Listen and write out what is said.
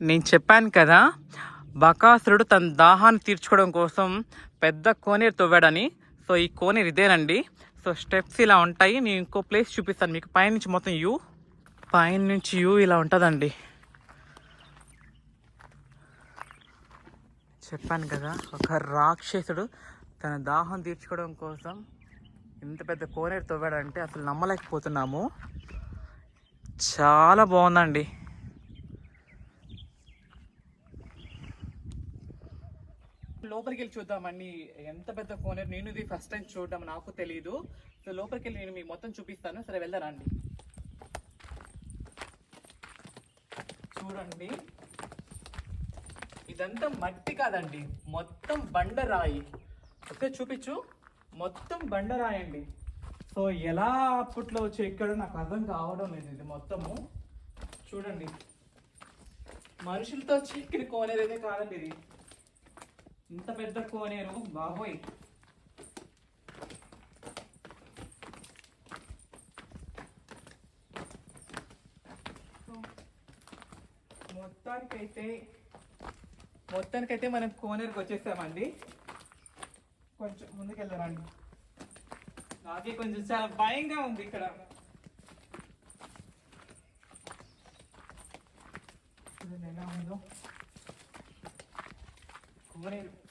నేను చెప్పాను కదా బకాసురుడు తన దాహాన్ని తీర్చుకోవడం కోసం పెద్ద కోనేరు తవ్వాడని. సో ఈ కోనేరు ఇదేనండి. సో స్టెప్స్ ఇలా ఉంటాయి. నేను ఇంకో ప్లేస్ చూపిస్తాను. మీకు పైనుంచి మొత్తం యూ పైన నుంచి యూ ఇలా ఉంటుందండి. చెప్పాను కదా ఒక రాక్షసుడు తన దాహం తీర్చుకోవడం కోసం ఇంత పెద్ద కోనేరు తవ్వాడంటే అసలు నమ్మలేకపోతున్నాము. చాలా బాగుందండి. లోపలికి వెళ్ళి చూద్దామండి. ఎంత పెద్ద కోనేరు నేను ఇది ఫస్ట్ టైం చూడడం నాకు తెలియదు సో లోపలికి వెళ్ళి నేను మీకు మొత్తం చూపిస్తాను. సరే వెళ్దారా చూడండి. ఇదంతా మట్టి కాదండి. మొత్తం బండరాయి. ఒకసారి చూపించు. మొత్తం బండరాయి అండి. సో ఎలా అప్పట్లో ఎక్కడో నాకు అర్థం కావడం లేదు ఇది మొత్తము. చూడండి. మనుషులతో చిక్కిన కోనేరు అయితే కాదండి ఇది. ఇంత పెద్ద కోనేరు? బాబోయ్. మొత్తానికైతే మొత్తానికైతే మనం కోనేరుకి వచ్చేసామండి. కొంచెం ముందుకెళ్ళరండి. నాకే కొంచెం చాలా భయంగా ఉంది ఇక్కడ. ఎలా ఉందో. కోనేరు